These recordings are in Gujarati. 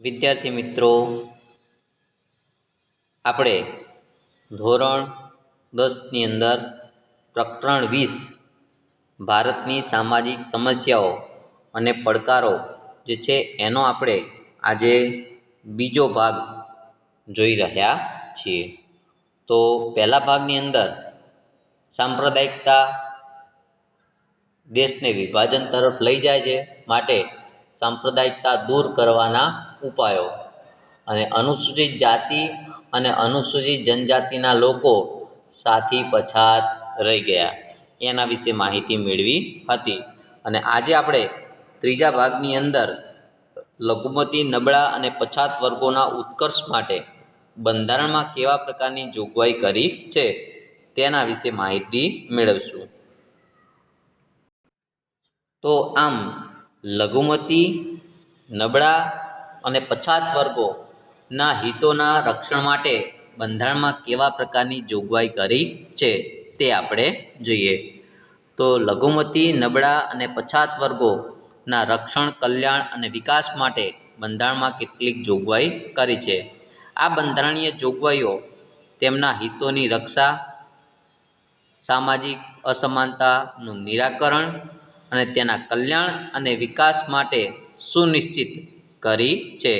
વિદ્યાર્થી મિત્રો, આપણે ધોરણ દસની અંદર પ્રકરણ વીસ, ભારતની સામાજિક સમસ્યાઓ અને પડકારો જે છે એનો આપણે આજે બીજો ભાગ જોઈ રહ્યા છીએ. તો પહેલા ભાગની અંદર સાંપ્રદાયિકતા દેશને વિભાજન તરફ લઈ જાય છે, માટે સાંપ્રદાયિકતા દૂર કરવાના ઉપાયો. અને અનુસૂચિત જાતિ અને અનુસૂચિત જનજાતિના લોકો સાથી પછાત રહી ગયા. એના વિશે માહિતી મેળવી હતી. અને આજે આપણે ત્રીજા ભાગની અંદર લઘુમતી, નબળા અને પછાત વર્ગોના ઉત્કર્ષ માટે બંધારણમાં કેવા પ્રકારની જોગવાઈ કરી છે તેના વિશે માહિતી મેળવશું. તો આમ, લઘુમતી, નબળા અને પછાત વર્ગોના હિતોના રક્ષણ માટે બંધારણમાં કેવા પ્રકારની જોગવાઈ કરી છે તે આપણે જોઈએ. તો લઘુમતી, નબળા અને પછાત વર્ગોના રક્ષણ, કલ્યાણ અને વિકાસ માટે બંધારણમાં કેટલીક જોગવાઈ કરી છે. આ બંધારણીય જોગવાઈઓ તેમના હિતોની રક્ષા, સામાજિક અસમાનતાનું નિરાકરણ અને તેના કલ્યાણ અને વિકાસ માટે સુનિશ્ચિત કરી છે.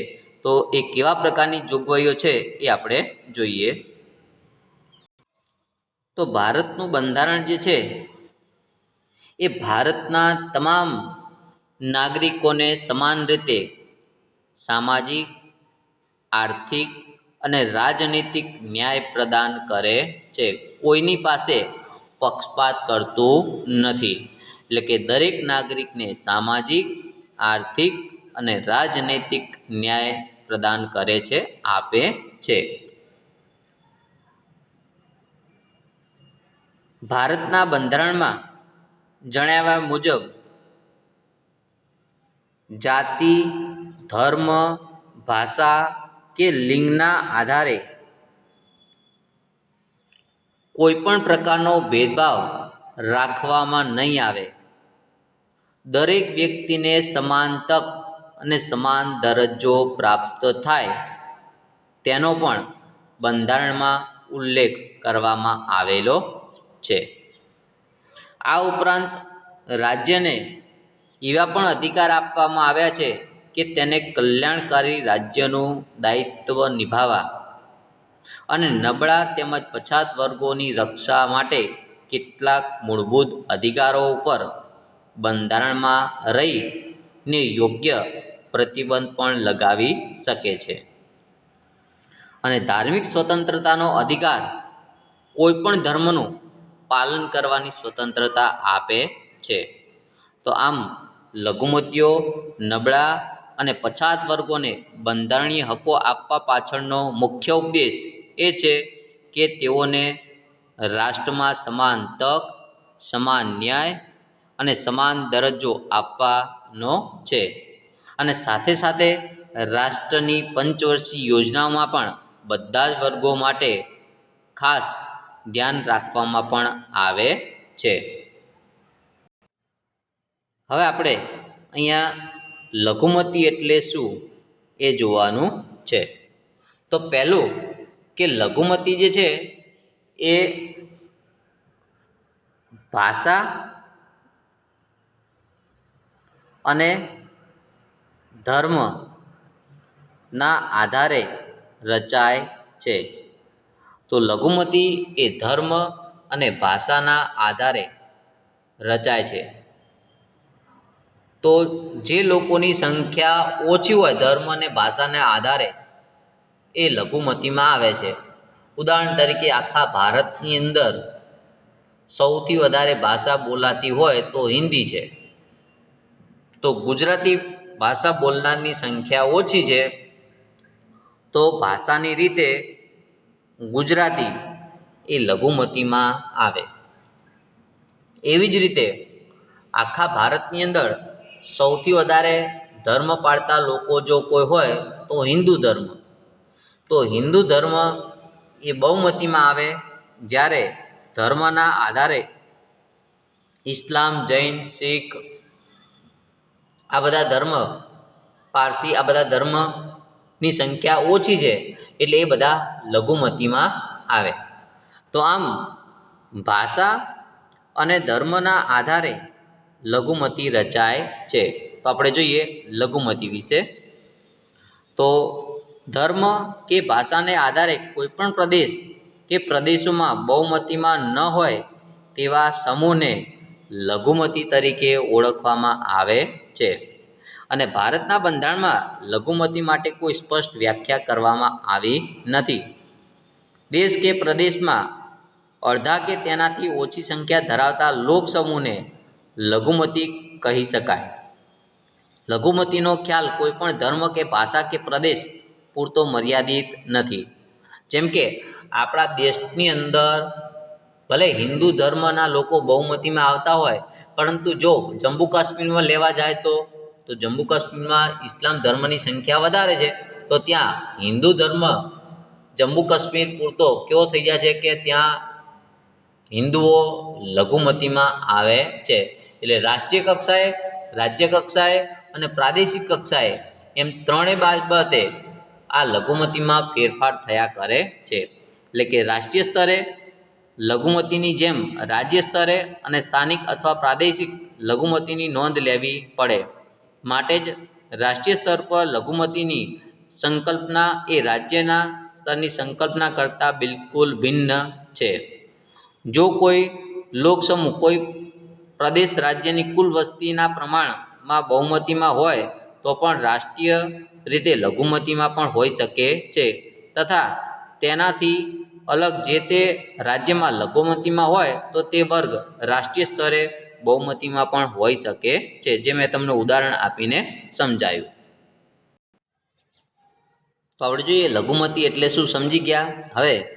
તો એ કેવા પ્રકારની જોગવાઈઓ છે એ આપણે જોઈએ. તો ભારતનું બંધારણ જે છે, એ ભારતના તમામ નાગરિકોને સમાન રીતે સામાજિક, આર્થિક અને રાજનૈતિક ન્યાય પ્રદાન કરે છે. કોઈની પાસે પક્ષપાત કરતું નથી. એટલે કે દરેક નાગરિકને સામાજિક, આર્થિક અને રાજનૈતિક ન્યાય પ્રદાન કરે છે, આપે છે. ભારતના બંધારણમાં જણાવ્યા મુજબ, જાતિ, ધર્મ, ભાષા કે લિંગના આધારે કોઈ પણ પ્રકારનો ભેદભાવ રાખવામાં નહીં આવે. દરેક વ્યક્તિને સમાન તક અને સમાન દરજ્જો પ્રાપ્ત થાય તેનો પણ બંધારણમાં ઉલ્લેખ કરવામાં આવેલો છે. આ ઉપરાંત રાજ્યને એવા પણ અધિકાર આપવામાં આવ્યા છે કે તેને કલ્યાણકારી રાજ્યનું દાયિત્વ નિભાવવા અને નબળા તેમજ પછાત વર્ગોની રક્ષા માટે કેટલાક મૂળભૂત અધિકારો ઉપર બંધારણમાં રહીને યોગ્ય પ્રતિબંધ પણ લગાવી શકે છે. અને ધાર્મિક સ્વતંત્રતાનો અધિકાર કોઈ પણ ધર્મનું પાલન કરવાની સ્વતંત્રતા આપે છે. તો આમ લઘુમતીઓ, નબળા અને પછાત વર્ગોને બંધારણીય હકો આપવા પાછળનો મુખ્ય ઉદ્દેશ એ છે કે તેઓને રાષ્ટ્રમાં સમાન તક, સમાન ન્યાય અને સમાન દરજ્જો આપવાનો છે. અને સાથે સાથે રાષ્ટ્રની પંચવર્ષીય યોજનાઓમાં પણ બધા જ વર્ગો માટે ખાસ ધ્યાન રાખવામાં પણ આવે છે. હવે આપણે અહીંયા લઘુમતી એટલે શું એ જોવાનું છે. તો પહેલું કે લઘુમતી જે છે એ ભાષા અને ધર્મના આધારે રચાય છે. તો લઘુમતી એ ધર્મ અને ભાષાના આધારે રચાય છે. તો જે લોકોની સંખ્યા ઓછી હોય ધર્મ અને ભાષાના આધારે એ લઘુમતીમાં આવે છે. ઉદાહરણ તરીકે આખા ભારતની અંદર સૌથી વધારે ભાષા બોલાતી હોય તો હિન્દી છે. તો ગુજરાતી ભાષા બોલનારની સંખ્યા ઓછી છે, તો ભાષાની રીતે ગુજરાતી એ લઘુમતીમાં આવે. એવી જ રીતે આખા ભારતની અંદર સૌથી વધારે ધર્મ પાળતા લોકો જો કોઈ હોય તો હિન્દુ ધર્મ. તો હિન્દુ ધર્મ એ બહુમતીમાં આવે જ્યારે ધર્મના આધારે ઇસ્લામ, જૈન, શીખ આ બધા ધર્મ, પારસી આ બધા ધર્મની સંખ્યા ઓછી છે, એટલે એ બધા લઘુમતીમાં આવે. તો આમ ભાષા અને ધર્મના આધારે લઘુમતી રચાય છે. તો આપણે જોઈએ લઘુમતી વિશે. તો ધર્મ કે ભાષાને આધારે કોઈપણ પ્રદેશ કે પ્રદેશોમાં બહુમતીમાં ન હોય તેવા સમૂહને લઘુમતી તરીકે ઓળખવામાં આવે છે. અને ભારતના બંધારણમાં લઘુમતી માટે કોઈ સ્પષ્ટ વ્યાખ્યા કરવામાં આવી નથી. દેશ કે પ્રદેશમાં અડધા કે તેનાથી ઓછી સંખ્યા ધરાવતા લોક સમૂહને લઘુમતી કહી શકાય. લઘુમતીનો ખ્યાલ કોઈપણ ધર્મ કે ભાષા કે પ્રદેશ પૂરતો મર્યાદિત નથી. જેમ કે આપણા દેશની અંદર ભલે હિન્દુ ધર્મના લોકો બહુમતીમાં આવતા હોય, પરંતુ જો જમ્મુ કાશ્મીરમાં લેવા જાય તો તો જમ્મુ કાશ્મીરમાં ઇસ્લામ ધર્મની સંખ્યા વધારે છે. તો ત્યાં હિન્દુ ધર્મ જમ્મુ કાશ્મીર પૂરતો કેવો થઈ જાય છે કે ત્યાં હિન્દુઓ લઘુમતીમાં આવે છે. એટલે રાષ્ટ્રીય કક્ષાએ, રાજ્ય કક્ષાએ અને પ્રાદેશિક કક્ષાએ એમ ત્રણેય બાબતે આ લઘુમતીમાં ફેરફાર થયા કરે છે. એટલે કે રાષ્ટ્રીય સ્તરે લઘુમતીની જેમ રાજ્ય સ્તરે અને સ્થાનિક અથવા પ્રાદેશિક લઘુમતીની નોંધ લેવી પડે. માટે જ રાષ્ટ્રીય સ્તર પર લઘુમતીની સંકલ્પના એ રાજ્યના સ્તરની સંકલ્પના કરતાં બિલકુલ ભિન્ન છે. જો કોઈ લોકસમૂહ કોઈ પ્રદેશ રાજ્યની કુલ વસ્તીના પ્રમાણમાં બહુમતીમાં હોય, તો પણ રાષ્ટ્રીય રીતે લઘુમતીમાં પણ હોઈ શકે છે. તથા તેનાથી અલગ જે તે રાજ્યમાં લઘુમતીમાં હોય તો તે વર્ગ રાષ્ટ્રીય સ્તરે બહુમતીમાં પણ હોઈ શકે છે, જે મેં તમને ઉદાહરણ આપીને સમજાયું. તો આપણે જોઈએ લઘુમતી એટલે શું સમજી ગયા? હવે,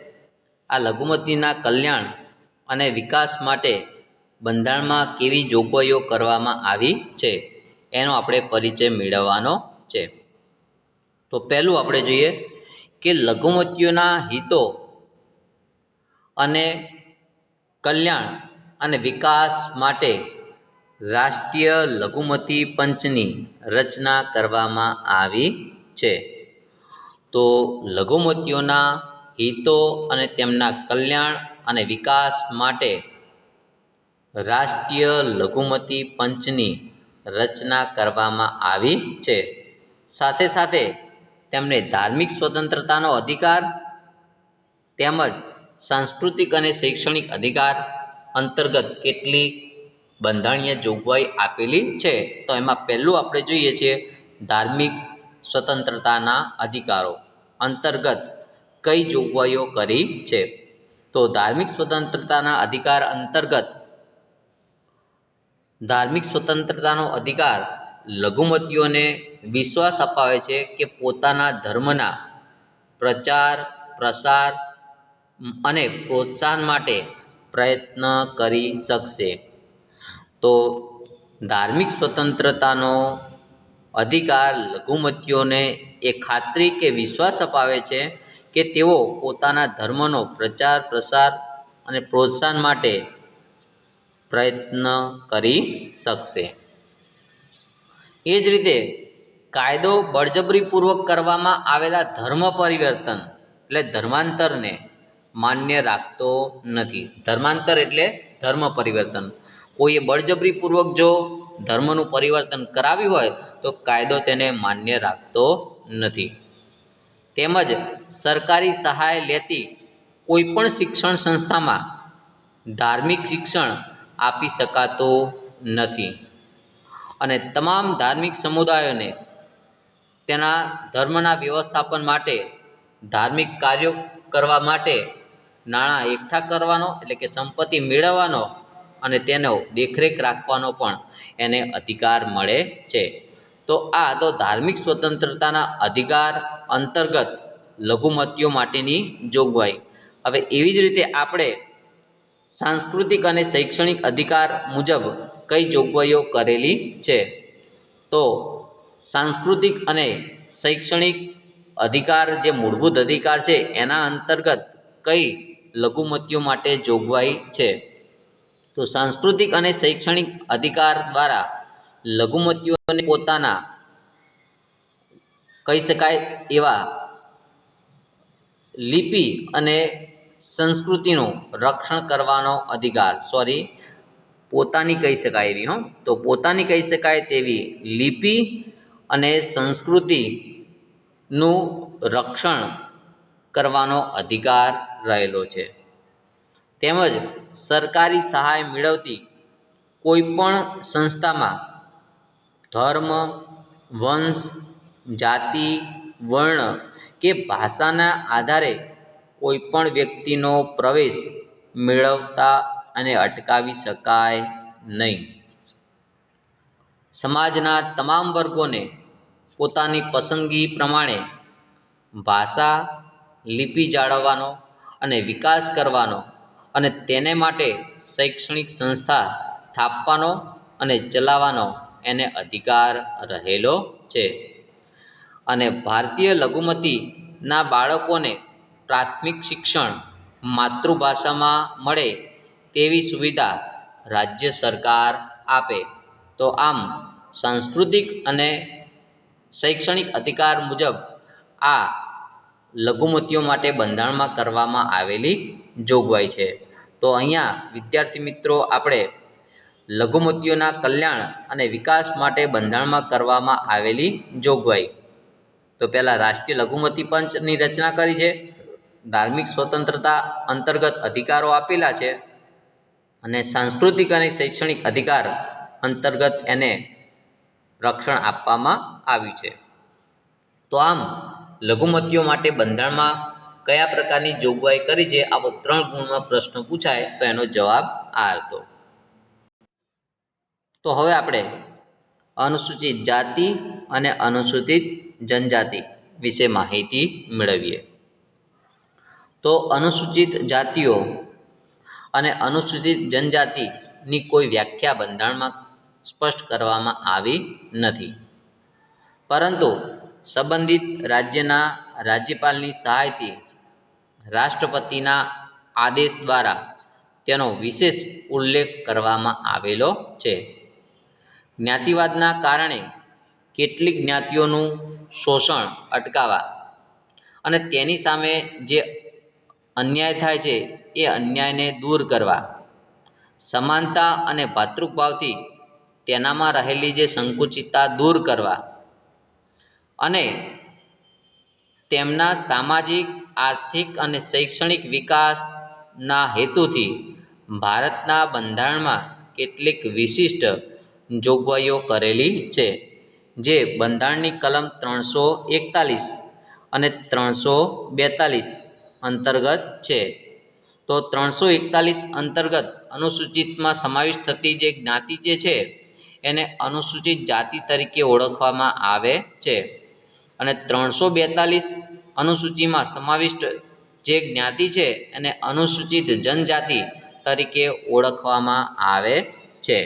આ લઘુમતીના કલ્યાણ અને વિકાસ માટે બંધારણમાં કેવી જોગવાઈઓ કરવામાં આવી છે, એનો આપણે પરિચય મેળવવાનો છે. તો પહેલું આપણે જોઈએ કે લઘુમતીઓના હિતો અને કલ્યાણ અને વિકાસ માટે રાષ્ટ્રીય લઘુમતી પંચની રચના કરવામાં આવી છે. તો લઘુમતીઓના હિતો અને તેમના કલ્યાણ અને વિકાસ માટે રાષ્ટ્રીય લઘુમતી પંચની રચના કરવામાં આવી છે. સાથે સાથે તેમને ધાર્મિક સ્વતંત્રતાનો અધિકાર તેમજ સાંસ્કૃતિક અને શૈક્ષણિક અધિકાર અંતર્ગત કેટલી બંધારણીય જોગવાઈ આપેલી છે? તો એમાં પહેલું આપણે જોઈએ છીએ ધાર્મિક સ્વતંત્રતાના અધિકારો અંતર્ગત કઈ જોગવાઈઓ કરી છે? તો ધાર્મિક સ્વતંત્રતાના અધિકાર અંતર્ગત ધાર્મિક સ્વતંત્રતાનો અધિકાર લઘુમતીઓને વિશ્વાસ અપાવે છે કે પોતાના ધર્મના પ્રચાર, પ્રસાર અને પ્રોત્સાહન માટે પ્રયત્ન કરી શકશે. તો ધાર્મિક સ્વતંત્રતાનો અધિકાર લઘુમતીઓને એ ખાતરી કે વિશ્વાસ અપાવે છે કે તેઓ પોતાના ધર્મનો પ્રચાર, પ્રસાર અને પ્રોત્સાહન માટે પ્રયત્ન કરી શકશે. એ જ રીતે કાયદો બળજબરીપૂર્વક કરવામાં આવેલા ધર્મ પરિવર્તન એટલે ધર્માંતરને માન્ય રાખતો નથી. ધર્માંતર એટલે ધર્મ પરિવર્તન. કોઈએ બળજબરીપૂર્વક જો ધર્મનું પરિવર્તન કરાવ્યું હોય, તો કાયદો તેને માન્ય રાખતો નથી. તેમજ સરકારી સહાય લેતી કોઈપણ શિક્ષણ સંસ્થામાં ધાર્મિક શિક્ષણ આપી શકાતું નથી. અને તમામ ધાર્મિક સમુદાયોને તેના ધર્મના વ્યવસ્થાપન માટે ધાર્મિક કાર્યો કરવા માટે નાણાં એકઠા કરવાનો, એટલે કે સંપત્તિ મેળવવાનો અને તેનો દેખરેખ રાખવાનો પણ એને અધિકાર મળે છે. તો આ તો ધાર્મિક સ્વતંત્રતાના અધિકાર અંતર્ગત લઘુમતીઓ માટેની જોગવાઈ. હવે એવી જ રીતે આપણે સાંસ્કૃતિક અને શૈક્ષણિક અધિકાર મુજબ કઈ જોગવાઈઓ કરેલી છે? તો સાંસ્કૃતિક અને શૈક્ષણિક અધિકાર જે મૂળભૂત અધિકાર છે, એના અંતર્ગત કઈ લઘુમતીઓ માટે જોગવાઈ છે. તો સાંસ્કૃતિક અને શૈક્ષણિક અધિકાર દ્વારા લઘુમતીઓને પોતાના કહી શકાય એવા લિપિ અને સંસ્કૃતિનું રક્ષણ કરવાનો અધિકાર. સોરી પોતાની કહી શકાય એવી, હો. તો પોતાની કહી શકાય તેવી લિપિ અને સંસ્કૃતિનું રક્ષણ કરવાનો અધિકાર રહેલો છે. તેમજ સરકારી સહાય મેળવતી કોઈ પણ સંસ્થામાં ધર્મ, વંશ, જાતિ, વર્ણ કે ભાષાના આધારે કોઈ પણ વ્યક્તિનો પ્રવેશ મેળવતા અને અટકાવી શકાય નહીં. સમાજના તમામ વર્ગોને પોતાની પસંદગી પ્રમાણે ભાષા લિપિ જાળવવાનો અને વિકાસ કરવાનો અને તેને માટે શૈક્ષણિક સંસ્થા સ્થાપવાનો અને ચલાવવાનો એને અધિકાર રહેલો છે. અને ભારતીય લઘુમતીના બાળકોને પ્રાથમિક શિક્ષણ માતૃભાષામાં મળે તેવી સુવિધા રાજ્ય સરકાર આપે. તો આમ સાંસ્કૃતિક અને શૈક્ષણિક અધિકાર મુજબ આ લઘુમતીઓ માટે બંધારણમાં કરવામાં આવેલી જોગવાઈ છે. તો અહીંયા વિદ્યાર્થી મિત્રો, આપણે લઘુમતીઓના કલ્યાણ અને વિકાસ માટે બંધારણમાં કરવામાં આવેલી જોગવાઈ. તો પહેલાં રાષ્ટ્રીય લઘુમતી પંચની રચના કરી છે. ધાર્મિક સ્વતંત્રતા અંતર્ગત અધિકારો આપેલા છે અને સાંસ્કૃતિક અને શૈક્ષણિક અધિકાર અંતર્ગત એને રક્ષણ આપવામાં આવ્યું છે. તો આમ લઘુમતીઓ માટે બંધારણમાં કયા પ્રકારની જોગવાઈ કરી છે? આવો ત્રણ ગુણમાં પ્રશ્ન પૂછાય તો એનો જવાબ આ હતો. તો હવે આપણે અનુસૂચિત જાતિ અને અનુસૂચિત જનજાતિ વિશે માહિતી મેળવીએ. તો અનુસૂચિત જાતિઓ અને અનુસૂચિત જનજાતિની કોઈ વ્યાખ્યા બંધારણમાં સ્પષ્ટ કરવામાં આવી નથી. પરંતુ સંબંધિત રાજ્યના રાજ્યપાલની સહાયથી રાષ્ટ્રપતિના આદેશ દ્વારા તેનો વિશેષ ઉલ્લેખ કરવામાં આવેલો છે. જ્ઞાતિવાદના કારણે કેટલીક જ્ઞાતિઓનું શોષણ અટકાવવા અને તેની સામે જે અન્યાય થાય છે એ અન્યાયને દૂર કરવા, સમાનતા અને ભાતૃભાવથી તેનામાં રહેલી જે સંકુચિતતા દૂર કરવા અને તેમના સામાજિક, આર્થિક અને શૈક્ષણિક વિકાસના હેતુથી ભારતના બંધારણમાં કેટલીક વિશિષ્ટ જોગવાઈઓ કરેલી છે, જે બંધારણની કલમ ત્રણસો એકતાલીસ અને ત્રણસો બેતાલીસ અંતર્ગત છે. તો ત્રણસો એકતાલીસ અંતર્ગત અનુસૂચિતમાં સમાવિષ્ટ થતી જે જ્ઞાતિ જે છે, એને અનુસૂચિત જાતિ તરીકે ઓળખવામાં આવે છે. અને ત્રણસો બેતાલીસ અનુસૂચિમાં સમાવિષ્ટ જે જ્ઞાતિ છે એને અનુસૂચિત જનજાતિ તરીકે ઓળખવામાં આવે છે.